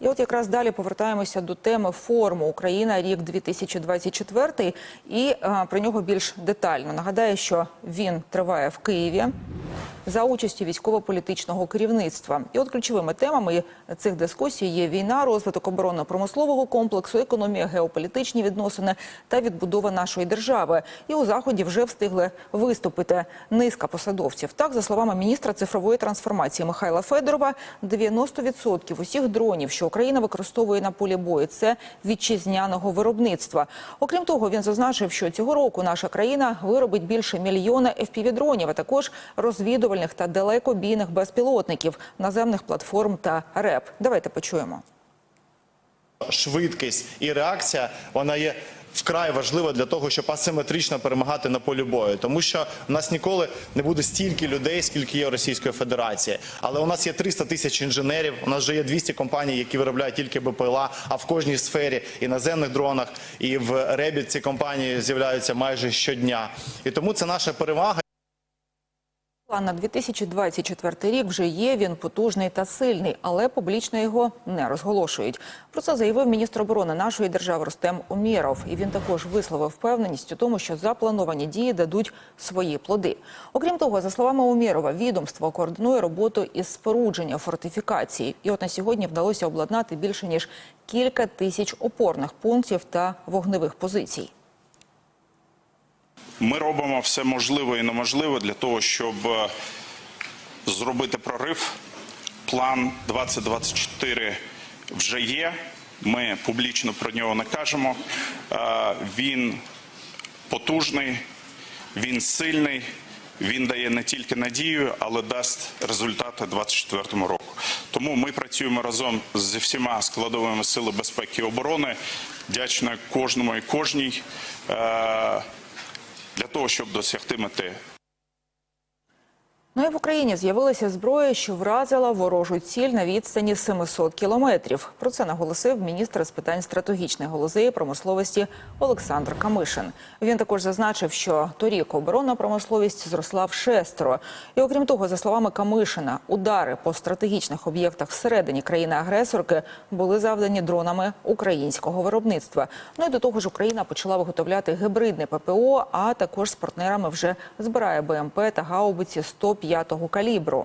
І от якраз далі повертаємося до теми форуму Україна рік 2024 і а, про нього більш детально. Нагадаю, що він триває в Києві за участі військово-політичного керівництва. І от ключовими темами цих дискусій є війна, розвиток оборонно-промислового комплексу, економія, геополітичні відносини та відбудова нашої держави. І у заході вже встигли виступити низка посадовців. Так, за словами міністра цифрової трансформації Михайла Федорова, 90% усіх дронів, що Україна використовує на полі бою, це вітчизняного виробництва. Окрім того, він зазначив, що цього року наша країна виробить більше мільйона FPV-дронів, а також розвідувальних та далекобійних безпілотників, наземних платформ та РЕП. Давайте почуємо. швидкість і реакція вона є вкрай важлива для того, щоб асиметрично перемагати на полі бою. Тому що у нас ніколи не буде стільки людей, скільки є у Російської Федерації. Але у нас є 300 тисяч інженерів. У нас вже є 200 компаній, які виробляють тільки БПЛА. А в кожній сфері і наземних дронах, і в ребі ці компанії з'являються майже щодня. І тому це наша перевага. План на 2024 рік вже є. Він потужний та сильний, але публічно його не розголошують. Про це заявив міністр оборони нашої держави Рустем Умєров. І він також висловив впевненість у тому, що заплановані дії дадуть свої плоди. Окрім того, за словами Умєрова, відомство координує роботу із спорудження фортифікації. І от на сьогодні вдалося обладнати більше ніж кілька тисяч опорних пунктів та вогневих позицій. Ми робимо все можливе і неможливе для того, щоб е, зробити прорив. План 2024 вже є. Ми публічно про нього не кажемо. Е, Він потужний, він сильний. Він дає не тільки надію, але дасть результати 2024 року. Тому ми працюємо разом зі всіма складовими сили безпеки і оборони. Вдячна кожному і кожній. Для того, щоб досягти мети. Ну і в Україні з'явилася зброя, що вразила ворожу ціль на відстані 700 кілометрів. Про це наголосив міністр з питань стратегічної галузі промисловості Олександр Камишин. Він також зазначив, що торік оборонна промисловість зросла в шестеро. І окрім того, за словами Камишина, удари по стратегічних об'єктах всередині країни-агресорки були завдані дронами українського виробництва. Ну і до того ж, Україна почала виготовляти гибридне ППО, а також з партнерами вже збирає БМП та гаубиці 105-го калібру.